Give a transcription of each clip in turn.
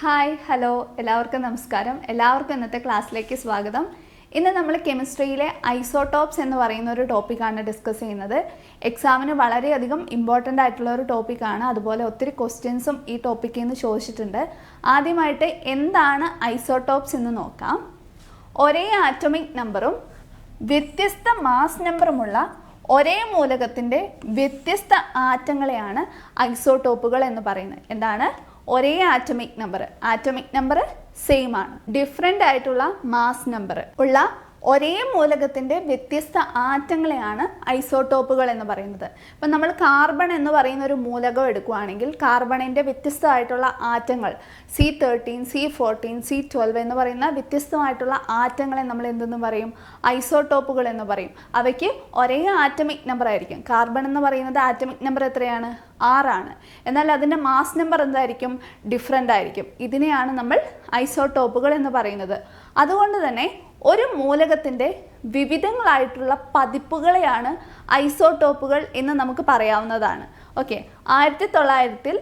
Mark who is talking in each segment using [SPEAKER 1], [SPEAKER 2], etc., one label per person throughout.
[SPEAKER 1] Hi hello എല്ലാവർക്കും നമസ്കാരം. എല്ലാവർക്കും ഇന്നത്തെ ക്ലാസ്സിലേക്ക് സ്വാഗതം. ഇന്ന് നമ്മൾ കെമിസ്ട്രിയിലെ ഐസോടോപ്സ് എന്ന് പറയുന്ന ഒരു ടോപ്പിക്കാണ് ഡിസ്കസ് ചെയ്യുന്നത്. എക്സാമിന് വളരെയധികം ഇമ്പോർട്ടന്റ് ആയിട്ടുള്ള ഒരു ടോപ്പിക്കാണ് അതുപോലെ ഒത്തിരി ക്വസ്റ്റ്യൻസും ഈ ടോപ്പിക്കിൽ നിന്ന് ചോദിച്ചിട്ടുണ്ട്. ആദ്യമായിട്ട് എന്താണ് ഐസോടോപ്സ് എന്ന് നോക്കാം. ഒരേ ആറ്റോമിക് നമ്പറും വ്യത്യസ്ത മാസ് നമ്പറുമുള്ള ഒരേ മൂലകത്തിന്റെ വ്യത്യസ്ത ആറ്റങ്ങളെയാണ് ഐസോടോപ്പുകൾ എന്ന് പറയുന്നത്. എന്താണ്? ഒരേ atomic number atomic number same ആണ്. ഡിഫറെന്റ് ആയിട്ടുള്ള മാസ് നമ്പർ ഉള്ള ഒരേ മൂലകത്തിന്റെ വ്യത്യസ്ത ആറ്റങ്ങളെയാണ് ഐസോടോപ്പുകൾ എന്ന് പറയുന്നത്. ഇപ്പം നമ്മൾ കാർബൺ എന്ന് പറയുന്ന ഒരു മൂലകം എടുക്കുകയാണെങ്കിൽ കാർബണിന്റെ വ്യത്യസ്തമായിട്ടുള്ള ആറ്റങ്ങൾ C thirteen C fourteen C twelve എന്ന് പറയുന്ന വ്യത്യസ്തമായിട്ടുള്ള ആറ്റങ്ങളെ നമ്മൾ എന്തെന്ന് പറയും? ഐസോടോപ്പുകൾ എന്ന് പറയും. അവയ്ക്ക് ഒരേ ആറ്റമിക് നമ്പർ ആയിരിക്കും. കാർബൺ എന്ന് പറയുന്നത് ആറ്റമിക് നമ്പർ എത്രയാണ്? ആറാണ്. എന്നാൽ അതിന്റെ മാസ് നമ്പർ എന്തായിരിക്കും? ഡിഫറെന്റ് ആയിരിക്കും. ഇതിനെയാണ് നമ്മൾ ഐസോടോപ്പുകൾ എന്ന് പറയുന്നത്. അതുകൊണ്ട് തന്നെ ഒരു മൂലകത്തിന്റെ വിവിധങ്ങളായിട്ടുള്ള പതിപ്പുകളെയാണ് ഐസോടോപ്പുകൾ എന്ന് നമുക്ക് പറയാവുന്നതാണ്. ഓക്കെ. ആയിരത്തി തൊള്ളായിരത്തിൽ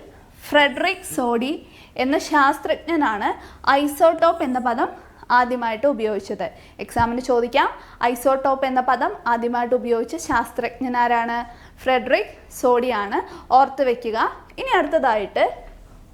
[SPEAKER 1] ഫ്രെഡറിക് സോഡി എന്ന ശാസ്ത്രജ്ഞനാണ് ഐസോടോപ്പ് എന്ന പദം ആദ്യമായിട്ട് ഉപയോഗിച്ചത്. എക്സാമിന് ചോദിക്കാം. ഐസോടോപ്പ് എന്ന പദം ആദ്യമായിട്ട് ഉപയോഗിച്ച ശാസ്ത്രജ്ഞനാരാണ് ഫ്രെഡറിക് സോഡിയാണ് ഓർത്ത് വയ്ക്കുക ഇനി അടുത്തതായിട്ട്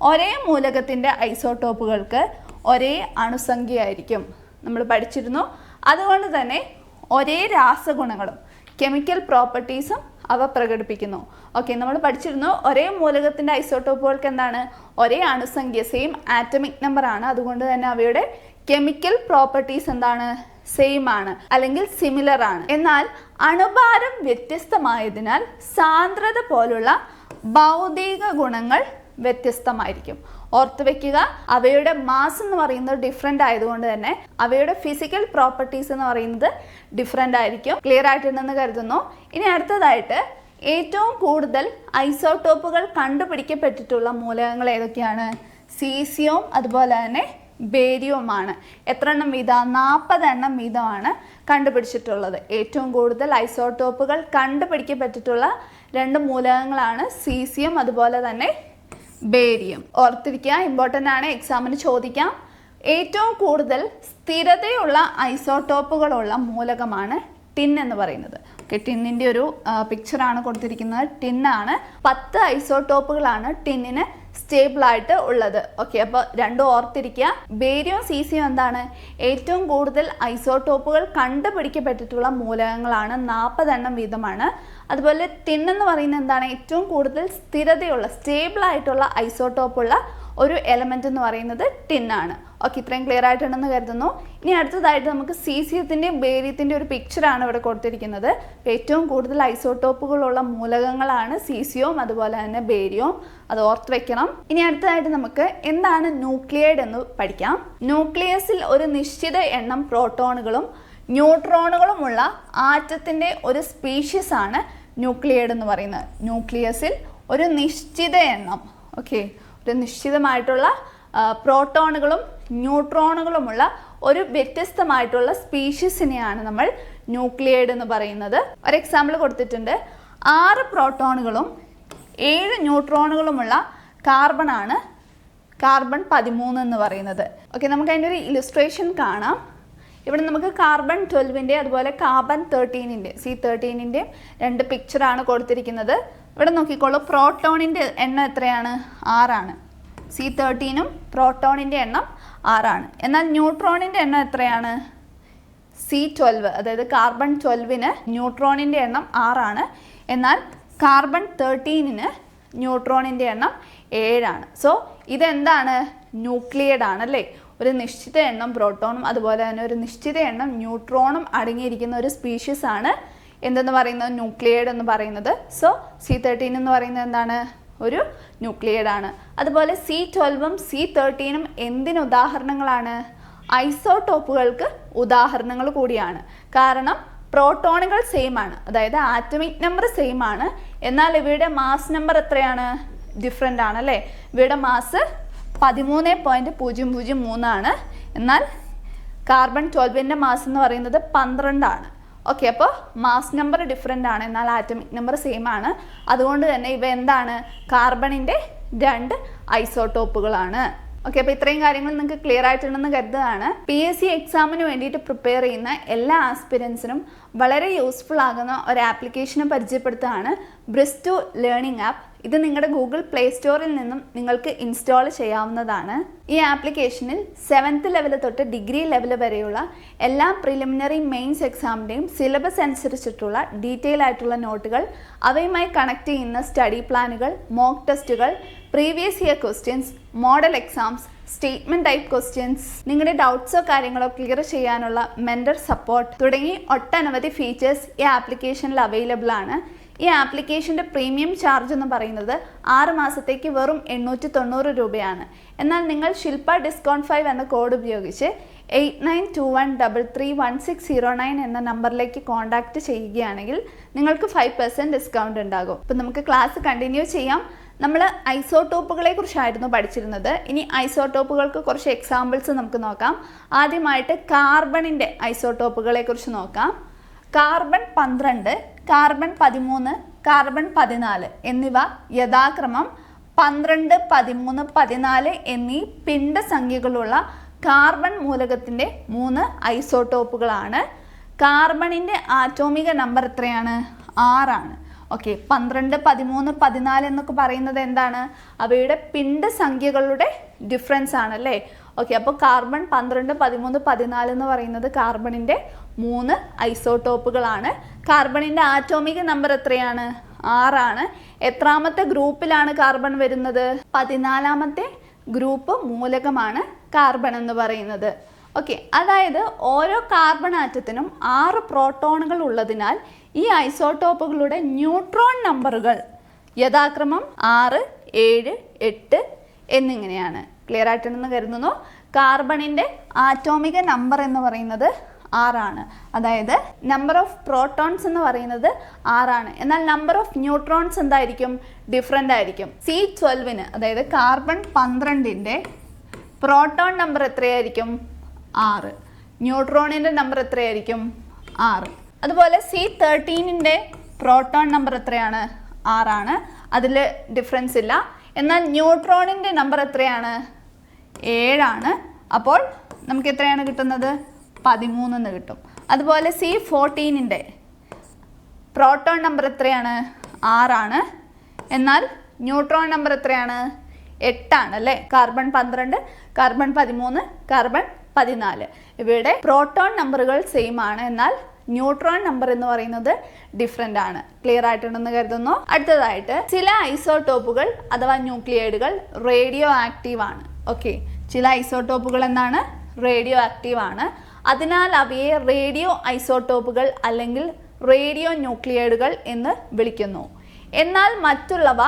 [SPEAKER 1] ഒരേ മൂലകത്തിന്റെ ഐസോടോപ്പുകൾക്ക് ഒരേ അണുസംഖ്യയായിരിക്കും. നമ്മൾ പഠിച്ചിരുന്നു. അതുകൊണ്ട് തന്നെ ഒരേ രാസഗുണങ്ങളും കെമിക്കൽ പ്രോപ്പർട്ടീസും അവ പ്രകടിപ്പിക്കുന്നു. ഓക്കെ നമ്മൾ പഠിച്ചിരുന്നു ഒരേ മൂലകത്തിന്റെ ഐസോട്ടോപ്പുകൾക്ക് എന്താണ്? ഒരേ അണുസംഖ്യ സെയിം ആറ്റമിക് നമ്പർ ആണ്. അതുകൊണ്ട് തന്നെ അവയുടെ കെമിക്കൽ പ്രോപ്പർട്ടീസ് എന്താണ്? സെയിം ആണ് അല്ലെങ്കിൽ സിമിലർ ആണ്. എന്നാൽ അണുഭാരം വ്യത്യസ്തമായതിനാൽ സാന്ദ്രത പോലുള്ള ഭൗതിക ഗുണങ്ങൾ വ്യത്യസ്തമായിരിക്കും. ഓർത്ത് വെക്കുക അവയുടെ മാസ് എന്ന് പറയുന്നത് ഡിഫറെന്റ് ആയതുകൊണ്ട് തന്നെ അവയുടെ ഫിസിക്കൽ പ്രോപ്പർട്ടീസ് എന്ന് പറയുന്നത് ഡിഫറെന്റ് ആയിരിക്കും. ക്ലിയർ ആയിട്ടുണ്ടെന്ന് കരുതുന്നു. ഇനി അടുത്തതായിട്ട് ഏറ്റവും കൂടുതൽ ഐസോടോപ്പുകൾ കണ്ടുപിടിക്കപ്പെട്ടിട്ടുള്ള മൂലകങ്ങൾ ഏതൊക്കെയാണ്? സീസിയവും അതുപോലെ തന്നെ ബേരിയവുമാണ് എത്ര എണ്ണം വീതം? നാൽപ്പത് എണ്ണം വീതമാണ് കണ്ടുപിടിച്ചിട്ടുള്ളത്. ഏറ്റവും കൂടുതൽ ഐസോടോപ്പുകൾ കണ്ടുപിടിക്കപ്പെട്ടിട്ടുള്ള രണ്ട് മൂലകങ്ങളാണ് സീസിയം അതുപോലെ തന്നെ ബേരിയം. ഓർത്തിരിക്കുക ഇമ്പോർട്ടന്റ് ആണ് എക്സാമിന് ചോദിക്കാം. ഏറ്റവും കൂടുതൽ സ്ഥിരതയുള്ള ഐസോടോപ്പുകളുള്ള മൂലകമാണ് ടിൻ എന്ന് പറയുന്നത്. ഓക്കെ ടിന്നിന്റെ ഒരു പിക്ചറാണ് കൊടുത്തിരിക്കുന്നത്. ടിന്നാണ് പത്ത് ഐസോടോപ്പുകളാണ് ടിന്നിന് സ്റ്റേബിൾ ആയിട്ട് ഉള്ളത്. ഓക്കെ അപ്പോൾ രണ്ടും ഓർത്തിരിക്കുക. ബേരിയും സീസിയും എന്താണ്? ഏറ്റവും കൂടുതൽ ഐസോടോപ്പുകൾ കണ്ടുപിടിക്കപ്പെട്ടിട്ടുള്ള മൂലകങ്ങളാണ് നാൽപ്പതെണ്ണം വീതമാണ്. അതുപോലെ തിന്നെന്ന് പറയുന്നത് എന്താണ്? ഏറ്റവും കൂടുതൽ സ്ഥിരതയുള്ള സ്റ്റേബിൾ ആയിട്ടുള്ള ഐസോടോപ്പുള്ള ഒരു എലമെന്റ് എന്ന് പറയുന്നത് ടിന്നാണ് ഓക്കെ ഇത്രയും ക്ലിയർ ആയിട്ടുണ്ടെന്ന് കരുതുന്നു. ഇനി അടുത്തതായിട്ട് നമുക്ക് സീസിയത്തിന്റെയും ബേരിയത്തിന്റെ ഒരു പിക്ചറാണ് ഇവിടെ കൊടുത്തിരിക്കുന്നത്. ഏറ്റവും കൂടുതൽ ഐസോട്ടോപ്പുകളുള്ള മൂലകങ്ങളാണ് സീസിയവും അതുപോലെ തന്നെ ബേരിയവും അത് ഓർത്ത് വെക്കണം. ഇനി അടുത്തതായിട്ട് നമുക്ക് എന്താണ് ന്യൂക്ലിയൈഡ് എന്ന് പഠിക്കാം. ന്യൂക്ലിയസിൽ ഒരു നിശ്ചിത എണ്ണം പ്രോട്ടോണുകളും ന്യൂട്രോണുകളുമുള്ള ആറ്റത്തിന്റെ ഒരു സ്പീഷ്യസ് ആണ് ന്യൂക്ലിയൈഡ് എന്ന് പറയുന്നത്. ന്യൂക്ലിയസിൽ ഒരു നിശ്ചിത എണ്ണം ഓക്കെ ഒരു നിശ്ചിതമായിട്ടുള്ള പ്രോട്ടോണുകളും ന്യൂട്രോണുകളുമുള്ള ഒരു വ്യത്യസ്തമായിട്ടുള്ള സ്പീഷീസിനെയാണ് നമ്മൾ ന്യൂക്ലിയേഡ് എന്ന് പറയുന്നത്. ഒരു എക്സാമ്പിൾ കൊടുത്തിട്ടുണ്ട്. ആറ് പ്രോട്ടോണുകളും ഏഴ് ന്യൂട്രോണുകളുമുള്ള കാർബണാണ് കാർബൺ പതിമൂന്ന് എന്ന് പറയുന്നത്. ഓക്കെ നമുക്ക് അതിന്റെ ഒരു ഇലുസ്ട്രേഷൻ കാണാം. ഇവിടെ നമുക്ക് കാർബൺ ട്വൽവിന്റെ അതുപോലെ കാർബൺ തേർട്ടീനിന്റെ സി തേർട്ടീനിന്റെ രണ്ട് പിക്ചറാണ് കൊടുത്തിരിക്കുന്നത്. ഇവിടെ നോക്കിക്കോളൂ പ്രോട്ടോണിന്റെ എണ്ണം എത്രയാണ്? ആറാണ്. സി തേർട്ടീനും പ്രോട്ടോണിന്റെ എണ്ണം ആറാണ്. എന്നാൽ ന്യൂട്രോണിന്റെ എണ്ണം എത്രയാണ്? സി ട്വൽവ് അതായത് കാർബൺ ട്വൽവിന് ന്യൂട്രോണിന്റെ എണ്ണം ആറാണ്. എന്നാൽ കാർബൺ തേർട്ടീനിന് ന്യൂട്രോണിന്റെ എണ്ണം ഏഴാണ്. സോ ഇതെന്താണ്? ന്യൂക്ലിയഡ് ആണല്ലേ ഒരു നിശ്ചിത എണ്ണം പ്രോട്ടോണും അതുപോലെ തന്നെ ഒരു നിശ്ചിത എണ്ണം ന്യൂട്രോണും അടങ്ങിയിരിക്കുന്ന ഒരു സ്പീഷീസ് ആണ്. എന്തെന്ന് പറയുന്നത്? ന്യൂക്ലിയേഡ് എന്ന് പറയുന്നത്. സോ സി തേർട്ടീൻ എന്ന് പറയുന്നത് എന്താണ്? ഒരു ന്യൂക്ലിയഡ് ആണ് അതുപോലെ സി ട്വൽവും സി തേർട്ടീനും എന്തിന് ഉദാഹരണങ്ങളാണ്? ഐസോടോപ്പുകൾക്ക് ഉദാഹരണങ്ങൾ കൂടിയാണ്. കാരണം പ്രോട്ടോണുകൾ സെയിം ആണ്. അതായത് ആറ്റമിക് നമ്പർ സെയിം ആണ്. എന്നാൽ ഇവയുടെ മാസ് നമ്പർ എത്രയാണ്? ഡിഫറെന്റ് ആണ് അല്ലേ? ഇവയുടെ മാസ് പതിമൂന്ന് പോയിന്റ് പൂജ്യം പൂജ്യം മൂന്നാണ്. എന്നാൽ കാർബൺ ട്വൽവിന്റെ മാസ് എന്ന് പറയുന്നത് പന്ത്രണ്ടാണ്. ഓക്കെ അപ്പോൾ മാസ് നമ്പർ ഡിഫറെന്റ് ആണ്. എന്നാൽ ആറ്റമിക് നമ്പർ സെയിം ആണ്. അതുകൊണ്ട് തന്നെ ഇവ എന്താണ്? കാർബണിന്റെ രണ്ട് ഐസോടോപ്പുകളാണ് ഓക്കെ അപ്പോൾ ഇത്രയും കാര്യങ്ങൾ നിങ്ങൾക്ക് ക്ലിയർ ആയിട്ടുണ്ടെന്ന് കരുതുകയാണ്. പി എസ് സി എക്സാമിന് വേണ്ടിയിട്ട് പ്രിപ്പയർ ചെയ്യുന്ന എല്ലാ ആസ്പിരൻസിനും വളരെ യൂസ്ഫുൾ ആകുന്ന ഒരു ആപ്ലിക്കേഷനെ പരിചയപ്പെടുത്തുകയാണ്. ബ്രിസ്റ്റു ലേണിംഗ് ആപ്പ് ഇത് നിങ്ങളുടെ ഗൂഗിൾ പ്ലേ സ്റ്റോറിൽ നിന്നും നിങ്ങൾക്ക് ഇൻസ്റ്റാൾ ചെയ്യാവുന്നതാണ്. ഈ ആപ്ലിക്കേഷനിൽ സെവൻത്ത് ലെവൽ തൊട്ട് ഡിഗ്രി ലെവൽ വരെയുള്ള എല്ലാ പ്രിലിമിനറി മെയിൻസ് എക്സാമിന്റെയും സിലബസ് അനുസരിച്ചിട്ടുള്ള ഡീറ്റെയിൽ ആയിട്ടുള്ള നോട്ടുകൾ അവയുമായി കണക്ട് ചെയ്യുന്ന സ്റ്റഡി പ്ലാനുകൾ മോക്ക് ടെസ്റ്റുകൾ previous year questions model exams statement type questions നിങ്ങളുടെ ഡൗട്ട്സോ കാര്യങ്ങളോ ക്ലിയർ ചെയ്യാനുള്ള മെന്റർ സപ്പോർട്ട് തുടങ്ങി ഒട്ടനവധി ഫീച്ചേഴ്സ് ഈ ആപ്ലിക്കേഷനിൽ അവൈലബിൾ ആണ്. ഈ ആപ്ലിക്കേഷന്റെ പ്രീമിയം ചാർജ് എന്ന് പറയുന്നത് ആറ് മാസത്തേക്ക് വെറും എണ്ണൂറ്റി തൊണ്ണൂറ് രൂപയാണ്. എന്നാൽ നിങ്ങൾ ശില്പ ഡിസ്കൗണ്ട് ഫൈവ് എന്ന കോഡ് ഉപയോഗിച്ച് eight nine two one double three one six zero nine എന്ന നമ്പറിലേക്ക് കോൺടാക്റ്റ് ചെയ്യുകയാണെങ്കിൽ നിങ്ങൾക്ക് ഫൈവ് പെർസെന്റ് ഡിസ്കൗണ്ട് ഉണ്ടാകും. അപ്പം നമുക്ക് ക്ലാസ് കണ്ടിന്യൂ ചെയ്യാം. നമ്മൾ ഐസോടോപ്പുകളെ കുറിച്ചായിരുന്നു പഠിച്ചിരുന്നത്. ഇനി ഐസോട്ടോപ്പുകൾക്ക് കുറച്ച് എക്സാമ്പിൾസ് നമുക്ക് നോക്കാം. ആദ്യമായിട്ട് കാർബണിന്റെ ഐസോടോപ്പുകളെ കുറിച്ച് നോക്കാം. കാർബൺ പന്ത്രണ്ട് കാർബൺ പതിമൂന്ന് കാർബൺ പതിനാല് എന്നിവ യഥാക്രമം പന്ത്രണ്ട് പതിമൂന്ന് പതിനാല് എന്നീ പിണ്ഡസംഖ്യകളുള്ള കാർബൺ മൂലകത്തിന്റെ മൂന്ന് ഐസോട്ടോപ്പുകളാണ് കാർബണിന്റെ ആറ്റോമിക നമ്പർ എത്രയാണ്? ആറാണ്. ഓക്കെ പന്ത്രണ്ട് പതിമൂന്ന് പതിനാല് എന്നൊക്കെ പറയുന്നത് എന്താണ്? അവയുടെ പിണ്ഡസംഖ്യകളുടെ ഡിഫറൻസ് ആണ് അല്ലേ ഓക്കെ അപ്പോൾ കാർബൺ പന്ത്രണ്ട് പതിമൂന്ന് പതിനാല് എന്ന് പറയുന്നത് കാർബണിന്റെ മൂന്ന് ഐസോടോപ്പുകളാണ് കാർബണിന്റെ ആറ്റോമിക് നമ്പർ എത്രയാണ്? ആറാണ്. എത്രാമത്തെ ഗ്രൂപ്പിലാണ് കാർബൺ വരുന്നത്? പതിനാലാമത്തെ ഗ്രൂപ്പ് മൂലകമാണ് കാർബൺ എന്ന് പറയുന്നത്. ഓക്കെ അതായത് ഓരോ കാർബൺ ആറ്റത്തിനും ആറ് പ്രോട്ടോണുകൾ ഉള്ളതിനാൽ ഈ ഐസോടോപ്പുകളുടെ ന്യൂട്രോൺ നമ്പറുകൾ യഥാക്രമം ആറ് ഏഴ് എട്ട് എന്നിങ്ങനെയാണ്. ക്ലിയർ ആയിട്ടുണ്ടെന്ന് കരുതുന്നു. കാർബണിന്റെ ആറ്റോമിക നമ്പർ എന്ന് പറയുന്നത് ആറാണ്. അതായത് നമ്പർ ഓഫ് പ്രോട്ടോൺസ് എന്ന് പറയുന്നത് ആറാണ്. എന്നാൽ നമ്പർ ഓഫ് ന്യൂട്രോൺസ് എന്തായിരിക്കും? ഡിഫറെന്റ് ആയിരിക്കും. സി ട്വൽവിന് അതായത് കാർബൺ പന്ത്രണ്ടിന്റെ പ്രോട്ടോൺ നമ്പർ എത്രയായിരിക്കും? ആറ്. ന്യൂട്രോണിന്റെ നമ്പർ എത്രയായിരിക്കും? ആറ്. അതുപോലെ സി തേർട്ടീനിന്റെ പ്രോട്ടോൺ നമ്പർ എത്രയാണ്? ആറാണ്. അതിൽ ഡിഫറൻസ് ഇല്ല. എന്നാൽ ന്യൂട്രോണിന്റെ നമ്പർ എത്രയാണ്? ഏഴാണ്. അപ്പോൾ നമുക്ക് എത്രയാണ് കിട്ടുന്നത്? പതിമൂന്നെന്ന് കിട്ടും. അതുപോലെ സി ഫോർട്ടീനിന്റെ പ്രോട്ടോൺ നമ്പർ എത്രയാണ്? ആറാണ്. എന്നാൽ ന്യൂട്രോൺ നമ്പർ എത്രയാണ്? എട്ടാണ് അല്ലേ? കാർബൺ പന്ത്രണ്ട് കാർബൺ പതിമൂന്ന് കാർബൺ പതിനാല്. ഇവയുടെ പ്രോട്ടോൺ നമ്പറുകൾ സെയിം ആണ് എന്നാൽ ന്യൂട്രോൺ നമ്പർ എന്ന് പറയുന്നത് ഡിഫറെന്റ് ആണ്. ക്ലിയർ ആയിട്ടുണ്ടെന്ന് കരുതുന്നു. അടുത്തതായിട്ട് ചില ഐസോടോപ്പുകൾ അഥവാ ന്യൂക്ലിയേഡുകൾ റേഡിയോ ആക്റ്റീവ് ആണ്. ഓക്കെ ചില ഐസോട്ടോപ്പുകൾ എന്താണ്? റേഡിയോ ആക്റ്റീവ് ആണ്. അതിനാൽ അവയെ റേഡിയോ ഐസോട്ടോപ്പുകൾ അല്ലെങ്കിൽ റേഡിയോ ന്യൂക്ലിയേഡുകൾ എന്ന് വിളിക്കുന്നു. എന്നാൽ മറ്റുള്ളവ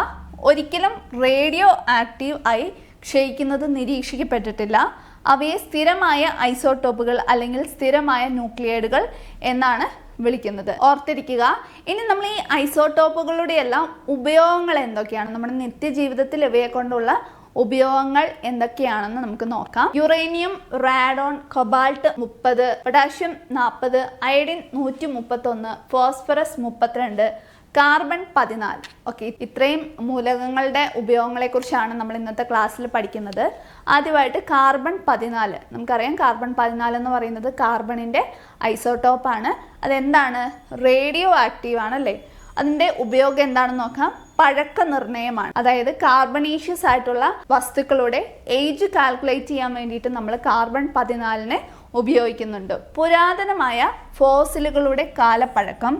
[SPEAKER 1] ഒരിക്കലും റേഡിയോ ആക്റ്റീവ് ആയി ക്ഷയിക്കുന്നത് നിരീക്ഷിക്കപ്പെട്ടിട്ടില്ല. അവയെ സ്ഥിരമായ ഐസോട്ടോപ്പുകൾ അല്ലെങ്കിൽ സ്ഥിരമായ ന്യൂക്ലിയേഡുകൾ എന്നാണ് വിളിക്കുന്നത്. ഓർത്തിരിക്കുക ഇനി നമ്മൾ ഈ ഐസോട്ടോപ്പുകളുടെ എല്ലാം ഉപയോഗങ്ങൾ എന്തൊക്കെയാണ്? നമ്മുടെ നിത്യജീവിതത്തിൽ ഇവയെ കൊണ്ടുള്ള ഉപയോഗങ്ങൾ എന്തൊക്കെയാണെന്ന് നമുക്ക് നോക്കാം. യുറേനിയം റാഡോൺ കൊബാൾട്ട് മുപ്പത് പൊട്ടാഷ്യം നാൽപ്പത് അയഡിൻ നൂറ്റി മുപ്പത്തൊന്ന് ഫോസ്ഫറസ് മുപ്പത്തിരണ്ട് കാർബൺ പതിനാല്. ഓക്കെ ഇത്രയും മൂലകങ്ങളുടെ ഉപയോഗങ്ങളെക്കുറിച്ചാണ് നമ്മൾ ഇന്നത്തെ ക്ലാസ്സിൽ പഠിക്കുന്നത്. ആദ്യമായിട്ട് കാർബൺ പതിനാല്. നമുക്കറിയാം കാർബൺ പതിനാല് എന്ന് പറയുന്നത് കാർബണിന്റെ ഐസോട്ടോപ്പാണ് അതെന്താണ്? റേഡിയോ ആക്റ്റീവ് ആണല്ലേ അതിന്റെ ഉപയോഗം എന്താണെന്ന് നോക്കാം. പഴക്ക നിർണയമാണ് അതായത് കാർബണീഷ്യസ് ആയിട്ടുള്ള വസ്തുക്കളുടെ ഏജ് കാൽക്കുലേറ്റ് ചെയ്യാൻ വേണ്ടിയിട്ട് നമ്മൾ കാർബൺ പതിനാലിനെ ഉപയോഗിക്കുന്നുണ്ട്. പുരാതനമായ ഫോസിലുകളുടെ കാലപ്പഴക്കം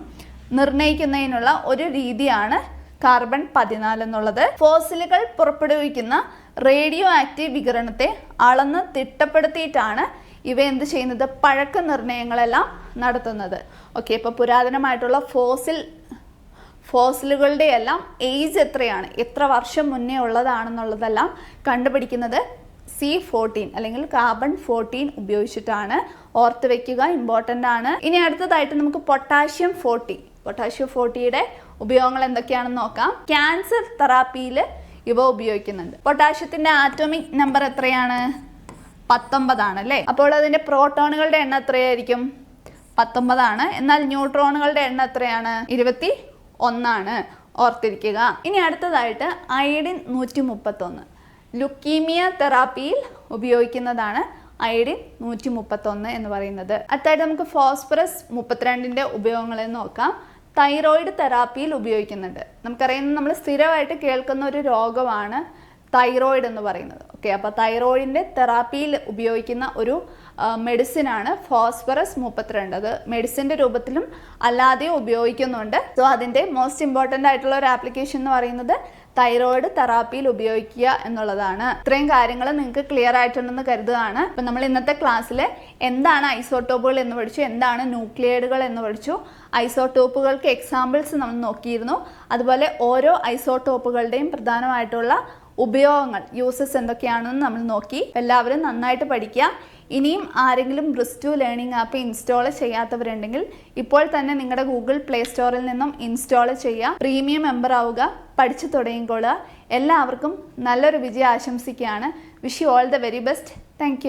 [SPEAKER 1] നിർണയിക്കുന്നതിനുള്ള ഒരു രീതിയാണ് കാർബൺ പതിനാല് എന്നുള്ളത്. ഫോസിലുകൾ പുറപ്പെടുവിക്കുന്ന റേഡിയോ ആക്റ്റീവ് വികിരണത്തെ അളന്ന് തിട്ടപ്പെടുത്തിയിട്ടാണ് ഇവ എന്ത് ചെയ്യുന്നത്? പഴക്ക നിർണയങ്ങളെല്ലാം നടത്തുന്നത്. ഓക്കെ ഇപ്പോൾ പുരാതനമായിട്ടുള്ള ഫോസിൽ ഫോസിലുകളുടെ എല്ലാം ഏജ് എത്രയാണ്? എത്ര വർഷം മുന്നേ ഉള്ളതാണെന്നുള്ളതെല്ലാം കണ്ടുപിടിക്കുന്നത് സി ഫോർട്ടീൻ അല്ലെങ്കിൽ കാർബൺ ഫോർട്ടീൻ ഉപയോഗിച്ചിട്ടാണ്. ഓർത്ത് വെക്കുക ഇമ്പോർട്ടന്റ് ആണ്. ഇനി അടുത്തതായിട്ട് നമുക്ക് പൊട്ടാഷ്യം ഫോർട്ടി പൊട്ടാഷ്യം ഫോർട്ടിയുടെ ഉപയോഗങ്ങൾ എന്തൊക്കെയാണെന്ന് നോക്കാം. ക്യാൻസർ തെറാപ്പിയിൽ ഇവ ഉപയോഗിക്കുന്നുണ്ട്. പൊട്ടാഷ്യത്തിന്റെ ആറ്റോമിക് നമ്പർ എത്രയാണ്? പത്തൊമ്പതാണ് അല്ലേ? അപ്പോൾ അതിന്റെ പ്രോട്ടോണുകളുടെ എണ്ണം എത്രയായിരിക്കും? പത്തൊമ്പതാണ്. എന്നാൽ ന്യൂട്രോണുകളുടെ എണ്ണം എത്രയാണ്? ഇരുപത്തി ഒന്നാണ്. ഓർത്തിരിക്കുക. ഇനി അടുത്തതായിട്ട് അയഡിൻ നൂറ്റി മുപ്പത്തൊന്ന് ലുക്കീമിയ തെറാപ്പിയിൽ ഉപയോഗിക്കുന്നതാണ് അയഡിൻ നൂറ്റി മുപ്പത്തൊന്ന് എന്ന് പറയുന്നത്. അടുത്തായിട്ട് നമുക്ക് ഫോസ്ഫറസ് മുപ്പത്തിരണ്ടിന്റെ ഉപയോഗങ്ങളെ നോക്കാം. തൈറോയിഡ് തെറാപ്പിയിൽ ഉപയോഗിക്കുന്നുണ്ട്. നമുക്കറിയാം നമ്മൾ സ്ഥിരമായിട്ട് കേൾക്കുന്ന ഒരു രോഗമാണ് തൈറോയിഡ് എന്ന് പറയുന്നത്. ഓക്കെ അപ്പോൾ തൈറോയിഡിന്റെ തെറാപ്പിയിൽ ഉപയോഗിക്കുന്ന ഒരു മെഡിസിനാണ് ഫോസ്ഫറസ് മുപ്പത്തിരണ്ട്. അത് മെഡിസിന്റെ രൂപത്തിലും അല്ലാതെയും ഉപയോഗിക്കുന്നുണ്ട്. സോ അതിന്റെ മോസ്റ്റ് ഇമ്പോർട്ടന്റ് ആയിട്ടുള്ള ഒരു ആപ്ലിക്കേഷൻ എന്ന് പറയുന്നത് തൈറോയിഡ് തെറാപ്പിയിൽ ഉപയോഗിക്കുക എന്നുള്ളതാണ്. ഇത്രയും കാര്യങ്ങൾ നിങ്ങൾക്ക് ക്ലിയർ ആയിട്ടുണ്ടെന്ന് കരുതുകയാണ്. അപ്പം നമ്മൾ ഇന്നത്തെ ക്ലാസ്സിൽ എന്താണ് ഐസോട്ടോപ്പുകൾ എന്ന് പഠിച്ചു എന്താണ് ന്യൂക്ലിയേഡുകൾ എന്ന് പഠിച്ചു. ഐസോട്ടോപ്പുകൾക്ക് എക്സാമ്പിൾസ് നമ്മൾ നോക്കിയിരുന്നു. അതുപോലെ ഓരോ ഐസോട്ടോപ്പുകളുടെയും പ്രധാനമായിട്ടുള്ള ഉപയോഗങ്ങൾ യൂസസ് എന്തൊക്കെയാണെന്ന് നമ്മൾ നോക്കി. എല്ലാവരും നന്നായിട്ട് പഠിക്കുക. ഇനിയും ആരെങ്കിലും ബ്രിസ്റ്റു ലേണിംഗ് ആപ്പ് ഇൻസ്റ്റാൾ ചെയ്യാത്തവരുണ്ടെങ്കിൽ ഇപ്പോൾ തന്നെ നിങ്ങളുടെ ഗൂഗിൾ പ്ലേ സ്റ്റോറിൽ നിന്നും ഇൻസ്റ്റാൾ ചെയ്യുക പ്രീമിയം മെമ്പർ ആവുക. പഠിച്ചു തുടങ്ങിക്കോൾ എല്ലാവർക്കും നല്ലൊരു വിജയം ആശംസിക്കുകയാണ്. Wish you all the very best thank